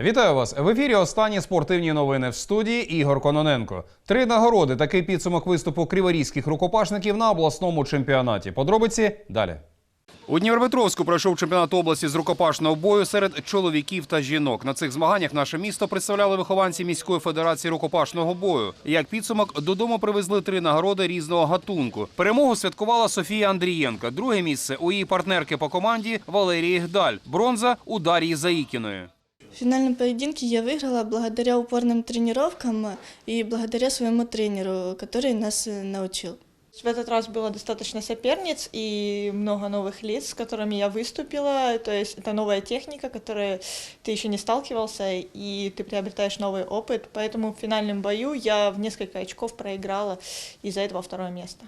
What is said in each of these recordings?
Вітаю вас в ефірі. Останні спортивні новини в студії Ігор Кононенко. Три нагороди. Такий підсумок виступу криворізьких рукопашників на обласному чемпіонаті. Подробиці далі. У Дніпропетровську пройшов чемпіонат області з рукопашного бою серед чоловіків та жінок. На цих змаганнях наше місто представляли вихованці міської федерації рукопашного бою. Як підсумок, додому привезли три нагороди різного гатунку. Перемогу святкувала Софія Андрієнка. Друге місце у її партнерки по команді Валерії Гдаль. Бронза у Дар'ї Заїкіної. В финальном поединке я выиграла благодаря упорным тренировкам и благодаря своему тренеру, который нас э, научил. В этот раз было достаточно соперниц и много новых лиц, с которыми я выступила. То есть это новая техника, которой ты еще не сталкивался, и ты приобретаешь новый опыт. Поэтому в финальном бою я в несколько очков проиграла из-за этого второе место.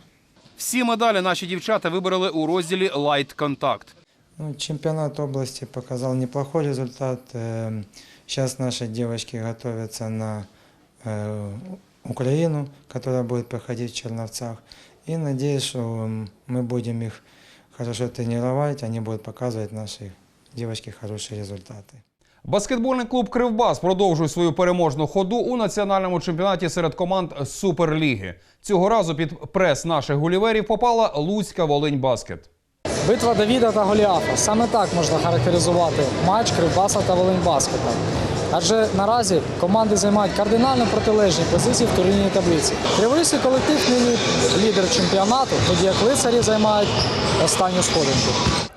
Всі медалі наші дівчата вибороли у розділі Light Contact. Ну, чемпионат области показал неплохой результат. Э, Сейчас наши девочки готовятся на э, Украину, которая будет проходить в Черновцах. И надеюсь, что м, мы будем их хорошо тренировать, они будут показывать наши девочки хорошие результаты. Баскетбольний клуб Кривбас продовжує свою переможну ходу у національному чемпіонаті серед команд Суперліги. Цього разу під прес наших гуліверів попала Луцька Волинь Баскет. Битва Давіда та Голіафа. Саме так можна характеризувати матч Кривбаса та Волиньбаскета. Адже наразі команди займають кардинально протилежні позиції в турнірній таблиці. Криворізький колектив нині лідер чемпіонату, тоді як лицарі займають останню сходинку.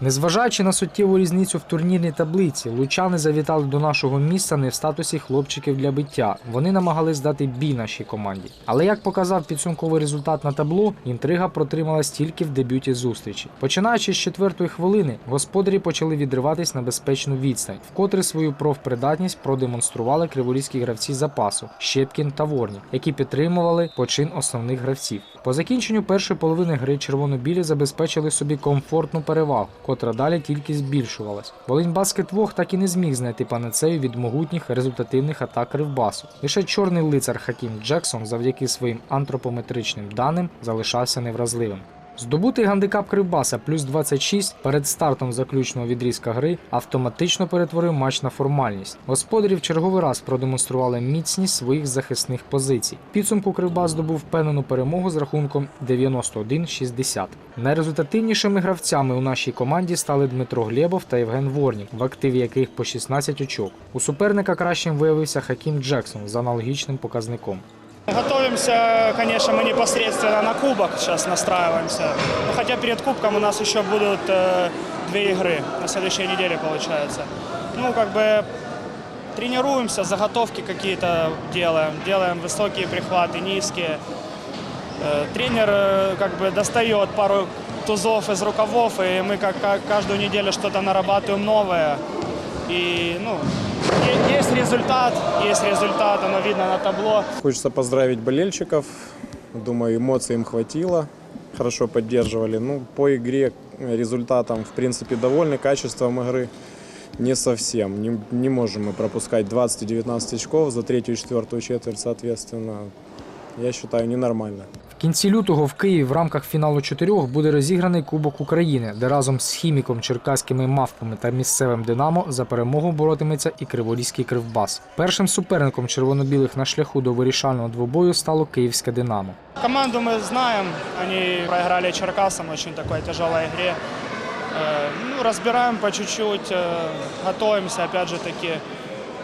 Незважаючи на суттєву різницю в турнірній таблиці, лучани завітали до нашого місця не в статусі хлопчиків для биття. Вони намагались дати бій нашій команді. Але як показав підсумковий результат на табло, інтрига протрималась тільки в дебюті зустрічі. Починаючи з четвертої хвилини, господарі почали відриватись на безпечну відстань, вкотре свою профпридатність продемонстрували криворізькі гравці запасу Щепкін та Ворнік, які підтримували почин основних гравців. По закінченню першої половини гри червоно-білі забезпечили собі комфортну перевагу, котра далі тільки збільшувалась. Волинь Баскет Вог так і не зміг знайти панацею від могутніх результативних атак Ривбасу. Лише чорний лицар Хакім Джексон завдяки своїм антропометричним даним залишався невразливим. Здобутий гандикап Кривбаса плюс 26 перед стартом заключного відрізка гри автоматично перетворив матч на формальність. Господарі в черговий раз продемонстрували міцність своїх захисних позицій. Підсумку Кривбас здобув впевнену перемогу з рахунком 91-60. Найрезультативнішими гравцями у нашій команді стали Дмитро Глєбов та Євген Ворнік, в активі яких по 16 очок. У суперника кращим виявився Хакім Джексон з аналогічним показником. Готовимся, конечно, мы непосредственно на кубок сейчас настраиваемся. Но хотя перед кубком у нас еще будут э, две игры на следующей неделе, получается. Ну, как бы тренируемся, заготовки какие-то делаем, делаем высокие прихваты, низкие. Э, тренер э, как бы достает пару тузов из рукавов, и мы как, как каждую неделю что-то нарабатываем новое. И, ну, есть результат, есть результат, оно видно на табло. Хочется поздравить болельщиков. Думаю, эмоций им хватило. Хорошо поддерживали. Ну, по игре, э, результатам, в принципе, довольны. Качеством игры не совсем. Не, не можем мы пропускать 20 и 19 очков за третью и четвертую четверть, соответственно. Я считаю, ненормально. В кінці лютого в Києві в рамках фіналу чотирьох буде розіграний Кубок України, де разом з хіміком, черкаськими мавпами та місцевим Динамо за перемогу боротиметься і Криворізький кривбас. Першим суперником червоно-білих на шляху до вирішального двобою стало Київське Динамо. Команду мы знаем, они проиграли Черкасам в очень такой тяжелой игре. Э, Ну, разбираем по чуть-чуть, э, готовимся, опять же таки.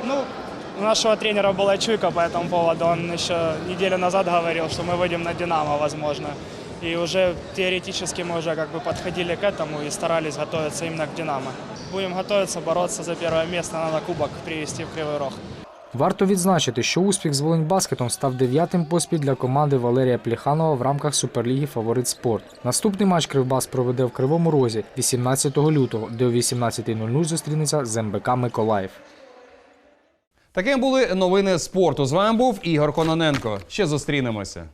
Ну, у нашего тренера была чуйка по этому поводу, он еще неделю назад говорил, что мы выйдем на «Динамо», возможно. И уже теоретически мы уже как бы подходили к этому и старались готовиться именно к «Динамо». Будем готовиться, бороться за первое место, надо кубок привести в Кривой Рог. Варто відзначити, що успіх з Волиньбаскетом став дев'ятим поспіль для команди Валерія Пліханова в рамках Суперліги Фаворит Спорт. Наступний матч Кривбас проведе в Кривому Розі 18 лютого, де о 18.00 зустрінеться з МБК Миколаїв. Таким були новини спорту. З вами був Ігор Кононенко. Ще зустрінемося.